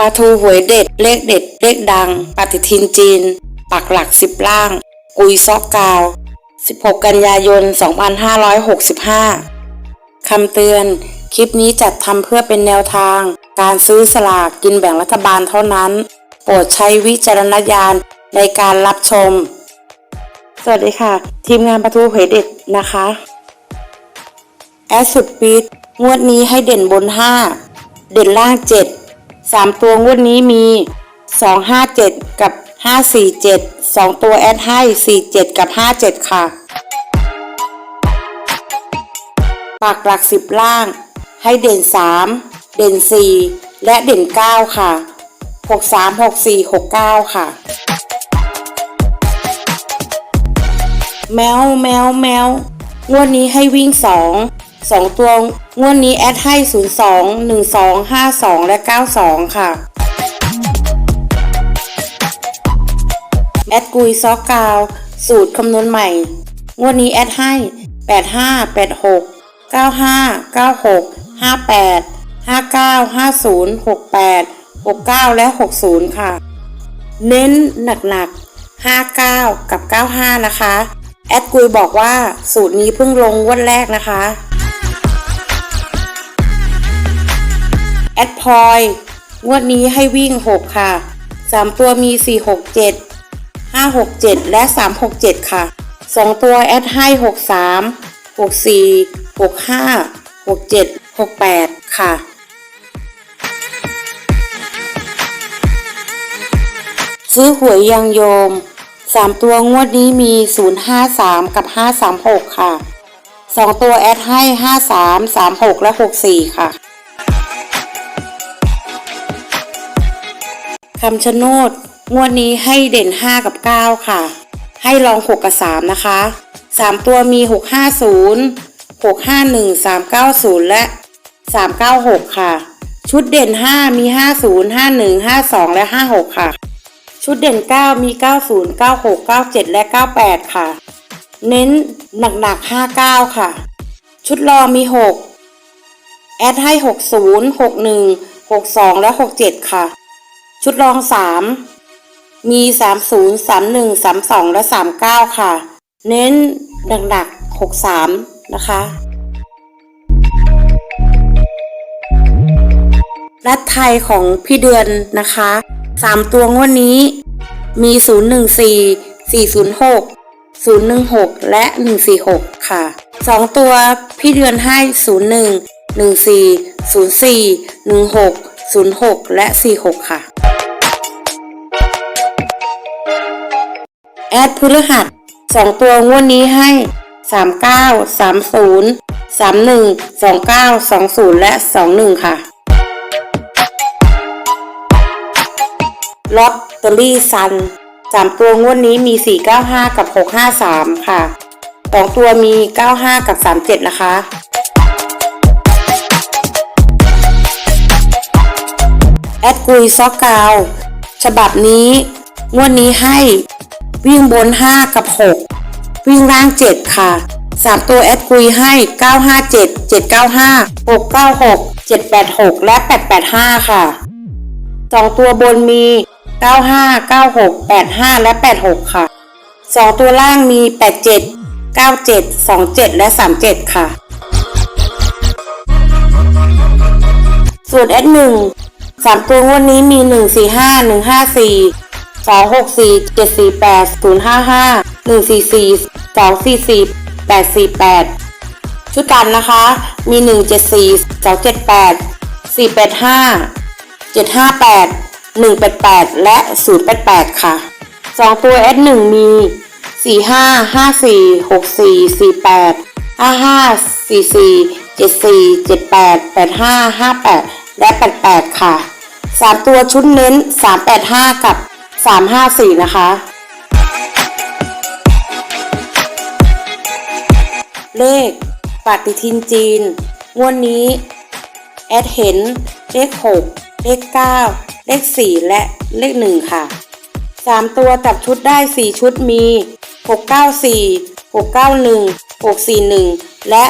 ปลาทูหวยเด็ด เลขเด็ด เลขดัง ปฏิทินจีน ปักหลักสิบล่าง กุยซอกกาว 16 กันยายน 2565 คำเตือน คลิปนี้จัดทำเพื่อเป็นแนวทาง การซื้อสลากกินแบ่งรัฐบาลเท่านั้น โปรดใช้วิจารณญาณในการรับชม สวัสดีค่ะ ทีมงานประตูเหยเด็ดนะคะ แอดสุดปีดงวดนี้ให้เด่นบน 5 เด่นล่าง 7 3ตัวงวดนี้มี257กับ547 2ตัวแอดให้47กับ57ค่ะ ปากหลัก10ล่าง ให้เด่น3เด่น4และเด่น9ค่ะ63 64 69ค่ะ แมวแมวแมวงวดนี้ให้วิ่งสองสองตัว งวดนี้แอดให้ศูนย์สองหนึ่งสองห้าสองและเก้าสองค่ะ แอดกุยซอกกาว สูตรคำนวณใหม่ งวดนี้แอดให้แปดห้าแปดหกเก้าห้าเก้าหกห้าและหกศูนย์ค่ะ เน้นหนักๆ 59 กับ 95 นะคะ แอดกุยบอกว่าสูตรนี้เพิ่งลงวันแรกนะคะ แอดพอยงวดนี้ให้วิ่ง 6 ค่ะ 3 ตัวมี 4 6 7 5 6 7 และ 3 6 7 ค่ะ 2 ตัวแอดให้6 3 6 4 6 5 6 7 6 8 ค่ะ ซื้อหวยยังโยมสามตัวงวดนี้มี 053 กับ 536 ค่ะสองตัวแอดให้ 53 36 และ 64 ค่ะ คำชะโนดงวดนี้ให้เด่น 5 กับ 9 ค่ะ ให้ลอง 6 กับ 3 นะคะ 3 ตัวมี 650 651 390 และ 396 ค่ะ ชุดเด่น 5 มี 50 51 52 และ 56 ค่ะ ชุดเด่น 9 มี 90 96 97 และ 98 ค่ะ เน้นหนักๆ 59 ค่ะ ชุดรอมี 6 แอดให้ 60 61 62 และ 67 ค่ะ ชุดรอง3มี30 31 32และ39ค่ะ เน้นหนักๆ63นะคะรัฐไทยของพี่เดือนนะคะสามตัวงวดนี้มี014 406 016และ146ค่ะสองตัวพี่เดือนให้01 14 04 16 06และ46ค่ะ อดพฤหัสสองตัวงวดนี้ให้ 39 30 31 29 20 และ 21 ค่ะลอตเตอรี่ซันสามตัวงวดนี้มี 495 กับ 653 ค่ะสองตัวมี 95 กับ 37 นะคะแอดกุยซอกกาว ฉบับนี้ งวดนี้ให้ วิ่งบน 5 กับ 6 วิ่งล่าง 7 ค่ะ 3 ตัวแอดกุยให้ 957 795 696 786 และ 885 ค่ะ 2 ตัวบนมี 95 96 85 และ 86 ค่ะ 2 ตัวล่างมี 87 97 27 และ 37 ค่ะ ส่วนแอดหนึ่งสามตัวงวดนี้มี 145 154 264 748 055 144 244 848 ชุดกันนะคะ มี 174 278 485 758 188 และ 088 ค่ะ 2 ตัว S1 มี 45 54 64 48 55 44 74 78 85 58 และ 88 ค่ะ 3 ตัวชุดเน้น 385 กับ 354 นะคะ เลขปฏิทินจีน งวดนนี้ แอดเห็น เลข 6 เลข 9 เลข 4 และเลข 1 ค่ะ 3 ตัวจับชุดได้ 4 ชุดมี 694 691 641 และ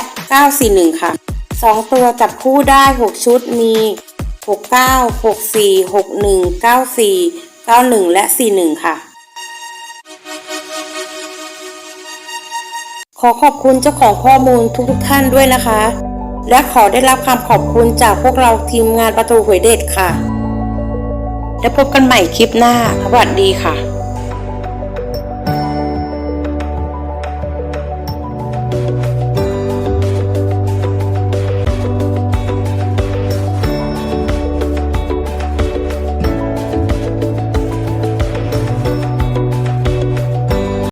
941 ค่ะ 2 ตัวจับคู่ได้ 6 ชุดมี 69 64 61 94 91 และ 41 ค่ะ ขอขอบคุณเจ้าของข้อมูลทุกๆท่านด้วยนะคะ และขอได้รับคำขอบคุณจากพวกเราทีมงานประตูหวยเด็ดค่ะ แล้วพบกันใหม่คลิปหน้าสวัสดีค่ะ